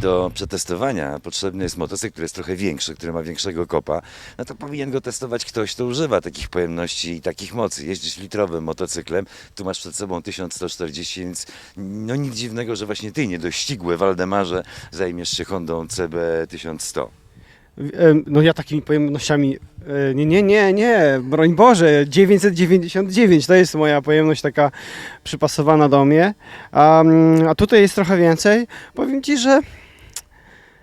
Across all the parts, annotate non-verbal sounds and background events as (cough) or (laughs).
do przetestowania potrzebny jest motocykl, który jest trochę większy, który ma większego kopa, no to powinien go testować ktoś, kto używa takich pojemności i takich mocy. Jeździsz litrowym motocyklem, tu masz przed sobą 1140, więc no nic dziwnego, że właśnie ty, niedościgły Waldemarze, zajmiesz się Hondą CB 1100. Em, No ja takimi pojemnościami, e, nie, nie, nie, nie, broń Boże, 999 to jest moja pojemność taka przypasowana do mnie, a, a tutaj jest trochę więcej. Powiem Ci, że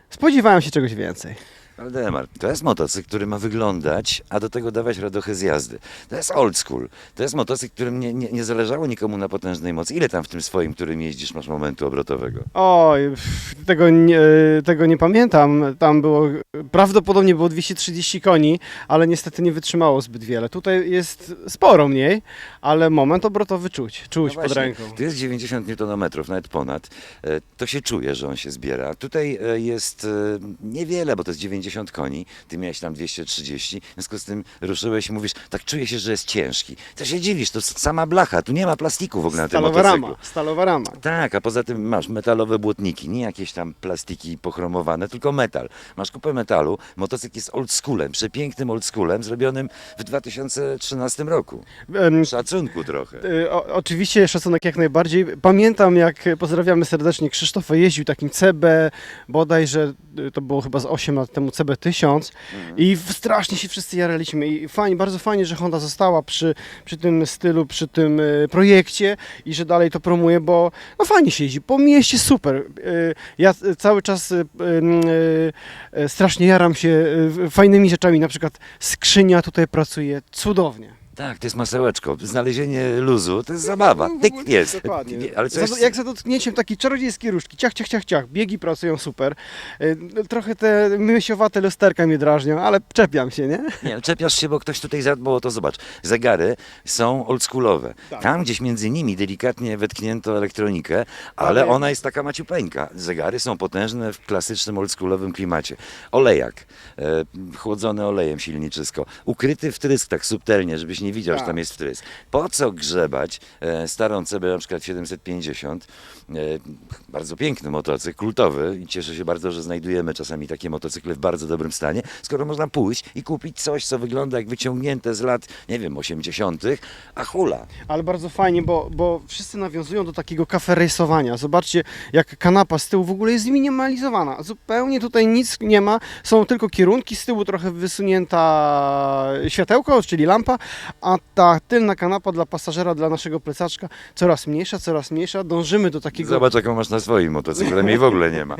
spodziewałem się czegoś więcej. Waldemar, to jest motocykl, który ma wyglądać, a do tego dawać radochę z jazdy. To jest old school. To jest motocykl, którym nie, nie, nie zależało nikomu na potężnej mocy. Ile tam w tym swoim, którym jeździsz, masz momentu obrotowego? Oj, pff, tego nie, tego nie pamiętam. Tam było, prawdopodobnie było 230 koni, ale niestety nie wytrzymało zbyt wiele. Tutaj jest sporo mniej, ale moment obrotowy czuć, czuć No pod właśnie, ręką. Tu jest 90 Nm, nawet ponad. E, To się czuje, że on się zbiera. Tutaj e, jest e, niewiele, bo to jest 90 koni. Ty miałeś tam 230. W związku z tym ruszyłeś i mówisz, tak czuję się, że jest ciężki. To się dziwisz, to sama blacha. Tu nie ma plastiku w ogóle na tym Stalowa motocyklu. rama, stalowa rama. Tak, a poza tym masz metalowe błotniki, nie jakieś tam plastiki pochromowane, tylko metal. Masz kupę metalu, motocykl jest oldschoolem, przepięknym oldschoolem, zrobionym w 2013 roku. Em, Szacunku trochę. Y, O, oczywiście szacunek jak najbardziej. Pamiętam jak pozdrawiamy serdecznie Krzysztofa jeździł takim CB, bodajże y, to było chyba z 8 lat temu CB 1000 i strasznie się wszyscy jaraliśmy. I fajnie, bardzo fajnie, że Honda została przy, przy tym stylu, przy tym y, projekcie i że dalej to promuje, bo no fajnie się jeździ, po mieście super. Y, Ja y, cały czas strasznie jaram się fajnymi rzeczami, na przykład skrzynia tutaj pracuje cudownie. Tak, to jest masełeczko. Znalezienie luzu to jest zabawa. Tyk jest. No, Dokładnie. Ale co Za- jest... Jak za dotknięciem takiej czarodziejskiej różdżki, ciach, ciach, ciach, ciach, biegi pracują super. Y, Trochę te mysiowate lusterka mnie drażnią, ale czepiam się, nie? Nie, czepiasz się, bo ktoś tutaj zadbał o to. Zobacz, zegary są oldschoolowe. Tak. Tam gdzieś między nimi delikatnie wetknięto elektronikę, ale, Ale- ona jest taka maciupeńka. Zegary są potężne w klasycznym oldschoolowym klimacie. Olejak, e, chłodzony olejem silniczysko, ukryty wtrysk tak subtelnie, żebyś nie widział, Tak. że tam jest wtrysk. Po co grzebać e, starą CB na przykład 750, e, bardzo piękny motocykl, kultowy i cieszę się bardzo, że znajdujemy czasami takie motocykle w bardzo dobrym stanie, skoro można pójść i kupić coś, co wygląda jak wyciągnięte z lat, nie wiem, 80., a hula. Ale bardzo fajnie, bo, bo wszyscy nawiązują do takiego kafe rejsowania. Zobaczcie, jak kanapa z tyłu w ogóle jest zminimalizowana. Zupełnie tutaj nic nie ma, są tylko kierunki, z tyłu trochę wysunięta światełko, czyli lampa, a ta tylna kanapa dla pasażera, dla naszego plecaczka coraz mniejsza, coraz mniejsza. Dążymy do takiego Zobacz, jaką masz na swoim motocyklu, mnie w ogóle nie ma.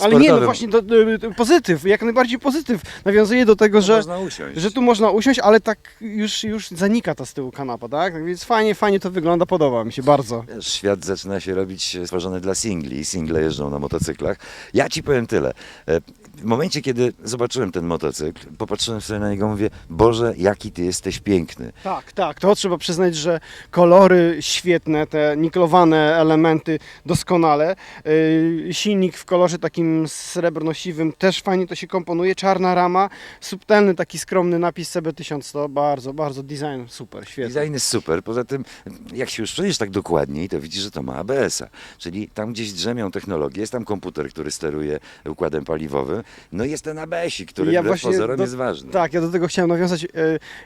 Ale nie, no właśnie to, to, pozytyw, jak najbardziej pozytyw. Nawiązuje do tego, że, Można usiąść. że tu można usiąść, ale tak już, już zanika ta z tyłu kanapa, tak? Tak Więc fajnie, fajnie to wygląda, podoba mi się bardzo. Świat zaczyna się robić e, stworzony dla singli. Single jeżdżą na motocyklach. Ja ci powiem tyle. E, W momencie, kiedy zobaczyłem ten motocykl, popatrzyłem sobie na niego i mówię, Boże, jaki ty jesteś piękny. Tak, tak, to trzeba przyznać, że kolory świetne, te niklowane elementy doskonale. Yy, silnik w kolorze takim srebrno-siwym też fajnie to się komponuje. Czarna rama, subtelny taki skromny napis CB1100, bardzo, bardzo design super, świetny. Design jest super. Poza tym, jak się już przejdziesz tak dokładniej, to widzisz, że to ma ABS-a. Czyli tam gdzieś drzemią technologie, jest tam komputer, który steruje układem paliwowym. No i jest ten ABS-ik, który Ja wbrew pozorom do- jest ważny. Tak, ja do tego chciałem nawiązać. E,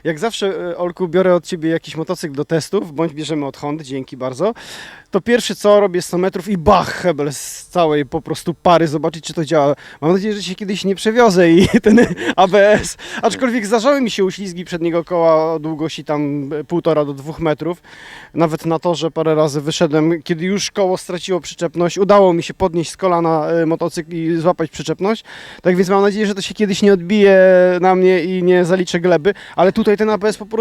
Jak zawsze, Olku, biorę od Ciebie jakiś motocykl do testów, bądź bierzemy od Hondy, dzięki bardzo. To pierwsze co, robię 100 metrów i bach, hebel z całej po prostu pary, zobaczyć czy to działa. Mam nadzieję, że się kiedyś nie przewiozę i (laughs) ten ABS, aczkolwiek zdarzały mi się uślizgi przedniego koła o długości tam e, półtora do dwóch metrów. Nawet na to, że parę razy wyszedłem, kiedy już koło straciło przyczepność, udało mi się podnieść z kolana e, motocykl i złapać przyczepność. Tak więc mam nadzieję, że to się kiedyś nie odbije na mnie i nie zaliczę gleby, ale tutaj ten ABS po prostu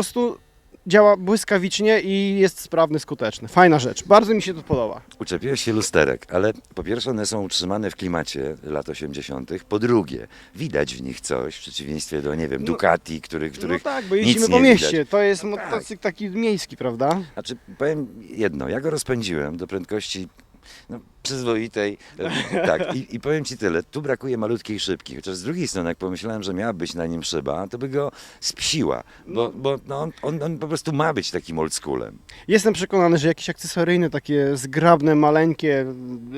działa błyskawicznie i jest sprawny, skuteczny. Fajna rzecz. Bardzo mi się to podoba. Uczepiłeś się lusterek, ale po pierwsze one są utrzymane w klimacie lat 80., po drugie widać w nich coś, w przeciwieństwie do, nie wiem, No- Ducati, których, których no tak, bo nic jeździmy nie po mieście. widać. To jest No tak. motocykl taki miejski, prawda? Znaczy, powiem jedno, ja go rozpędziłem do prędkości no, przyzwoitej. E, Tak, I, i powiem Ci tyle, tu brakuje malutkiej szybki, chociaż z drugiej strony, jak pomyślałem, że miała być na nim szyba, to by go spsiła, bo, bo no, on, on, on po prostu ma być takim oldschoolem. Jestem przekonany, że jakieś akcesoryjne, takie zgrabne, maleńkie,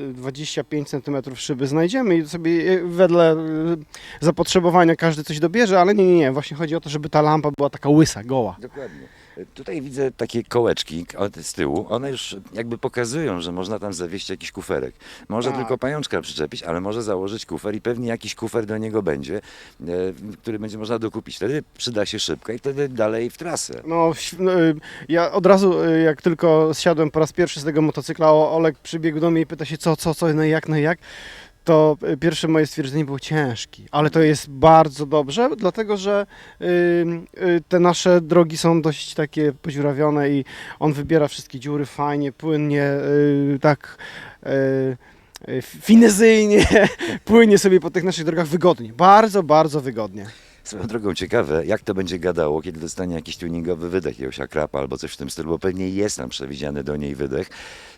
y, 25 cm szyby znajdziemy i sobie wedle y, zapotrzebowania każdy coś dobierze, ale nie, nie, nie. Właśnie chodzi o to, żeby ta lampa była taka łysa, goła. Dokładnie. Tutaj widzę takie kołeczki z tyłu. One już jakby pokazują, że można tam zawieść jakiś kuferek. Może Tak. tylko pajączka przyczepić, ale może założyć kufer i pewnie jakiś kufer do niego będzie, e, który będzie można dokupić. Wtedy przyda się szybko i wtedy dalej w trasę. No, no, y, ja od razu, y, jak tylko zsiadłem po raz pierwszy z tego motocykla, Olek przybiegł do mnie i pyta się co, co, co, no jak, no jak. To y, pierwsze moje stwierdzenie było ciężki, ale to jest bardzo dobrze, dlatego że y, te nasze drogi są dość takie podziurawione i on wybiera wszystkie dziury fajnie, płynnie, y, tak y, finezyjnie, (laughs) płynie sobie po tych naszych drogach wygodnie, bardzo, bardzo wygodnie. Swoją drogą ciekawe, jak to będzie gadało, kiedy dostanie jakiś tuningowy wydech, jakiegoś akrapa albo coś w tym stylu, bo pewnie jest tam przewidziany do niej wydech.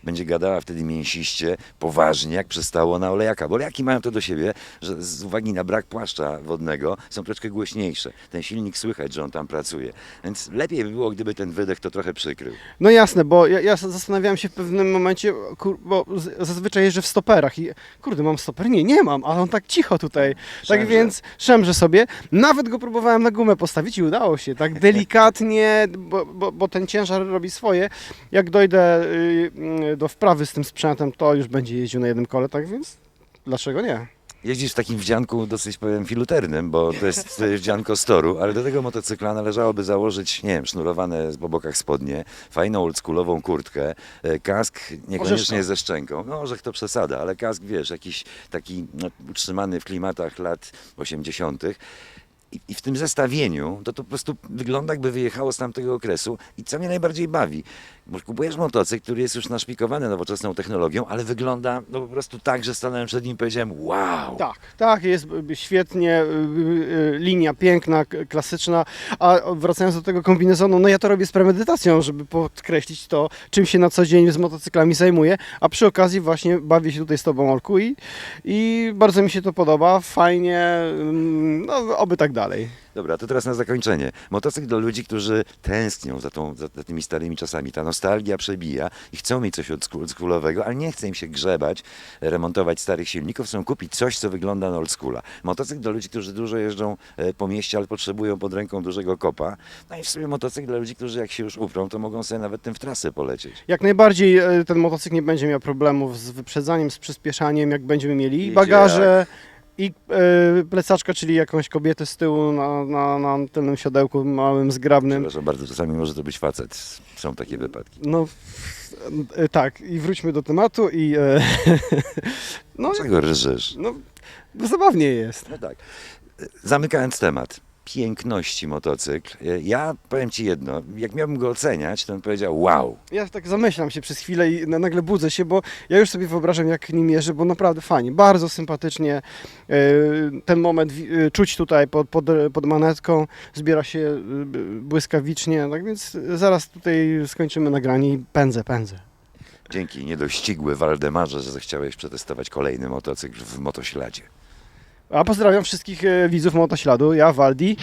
Będzie gadała wtedy mięsiście, poważnie, jak przystało na olejaka. Bo olejaki mają to do siebie, że z uwagi na brak płaszcza wodnego są troszkę głośniejsze. Ten silnik słychać, że on tam pracuje. Więc lepiej by było, gdyby ten wydech to trochę przykrył. No jasne, bo ja, ja zastanawiałem się w pewnym momencie, kur, bo zazwyczaj jeżdżę w stoperach i kurde, mam stoper? Nie, nie mam, ale on tak cicho tutaj. Szemrze. Tak więc szemrze sobie. Nawet go próbowałem na gumę postawić i udało się. Tak delikatnie, bo, bo, bo ten ciężar robi swoje. Jak dojdę y, y, do wprawy z tym sprzętem, to już będzie jeździł na jednym kole, tak więc dlaczego nie? Jeździsz w takim wdzianku dosyć, powiem, filuternym, bo to jest wdzianko z toru, ale do tego motocykla należałoby założyć, nie wiem, sznurowane po bokach spodnie, fajną oldschoolową kurtkę, e, kask niekoniecznie ze szczęką. No, orzech to przesada, ale kask, wiesz, jakiś taki no, utrzymany w klimatach lat 80. I, I w tym zestawieniu to, to po prostu wygląda, jakby wyjechało z tamtego okresu. I co mnie najbardziej bawi, bo kupujesz motocykl, który jest już naszpikowany nowoczesną technologią, ale wygląda no, po prostu tak, że stanąłem przed nim i powiedziałem wow. Tak, tak, jest y, świetnie, y, y, linia piękna, klasyczna, a wracając do tego kombinezonu, no ja to robię z premedytacją, żeby podkreślić to, czym się na co dzień z motocyklami zajmuję, a przy okazji właśnie bawię się tutaj z Tobą, Olku, i, i bardzo mi się to podoba, fajnie, mm, no oby tak dalej. Dobra, to teraz na zakończenie. Motocykl dla ludzi, którzy tęsknią za, tą, za tymi starymi czasami. Ta nostalgia przebija i chcą mieć coś oldschool- oldschoolowego, ale nie chce im się grzebać, remontować starych silników, chcą kupić coś, co wygląda na oldschoola. Motocykl dla ludzi, którzy dużo jeżdżą e, po mieście, ale potrzebują pod ręką dużego kopa. No i w sumie motocykl dla ludzi, którzy jak się już uprą, to mogą sobie nawet tym w trasę polecieć. Jak najbardziej e, ten motocykl nie będzie miał problemów z wyprzedzaniem, z przyspieszaniem, jak będziemy mieli Idzie bagaże, i e, plecaczka, czyli jakąś kobietę z tyłu na, na, na tylnym siodełku małym, zgrabnym. Przepraszam bardzo, czasami może to być facet. Są takie wypadki. No e, tak, i wróćmy do tematu i e, (laughs) no, Czego ryżysz? no zabawnie jest. No tak. Zamykając temat. Piękności motocykl. Ja powiem Ci jedno, jak miałbym go oceniać, to bym powiedział wow. Ja tak zamyślam się przez chwilę i na- nagle budzę się, bo ja już sobie wyobrażam jak nim jeżdżę, bo naprawdę fajnie, bardzo sympatycznie. E, Ten moment wi- e, czuć tutaj pod, pod, pod manetką, zbiera się e, błyskawicznie, tak więc zaraz tutaj skończymy nagranie i pędzę, pędzę. Dzięki niedościgły Waldemarze, że zechciałeś przetestować kolejny motocykl w motośladzie. A pozdrawiam wszystkich e, widzów Motośladu, ja Waldi.